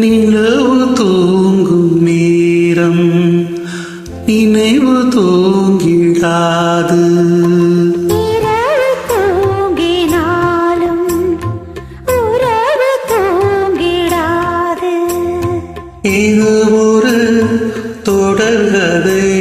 நிலவு தூங்கும் நேரம் நினைவு தூங்கிடாது. இது ஒரு தொடர்கதை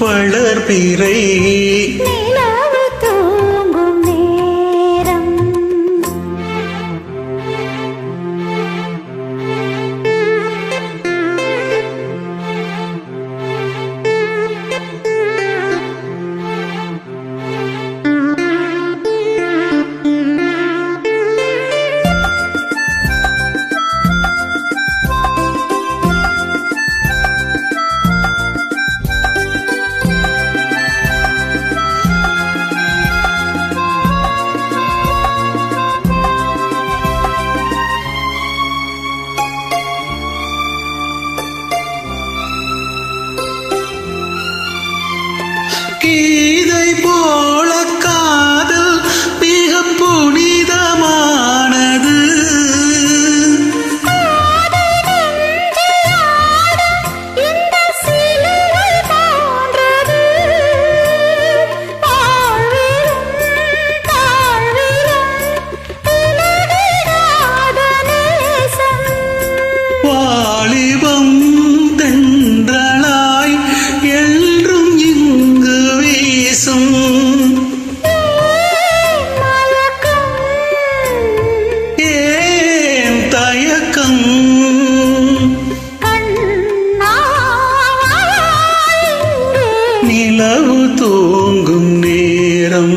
வளர்பிறை. இதை போல காதல் மிக புனி நிலவு தூங்கும் நேரம்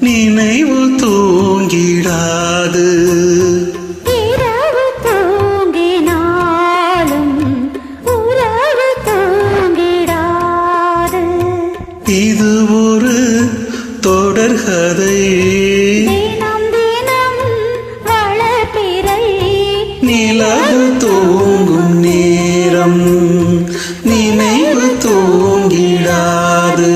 நினைவு தூங்கிடாது. இது ஒரு தொடர்கதை நினைவு தூங்கிடாது.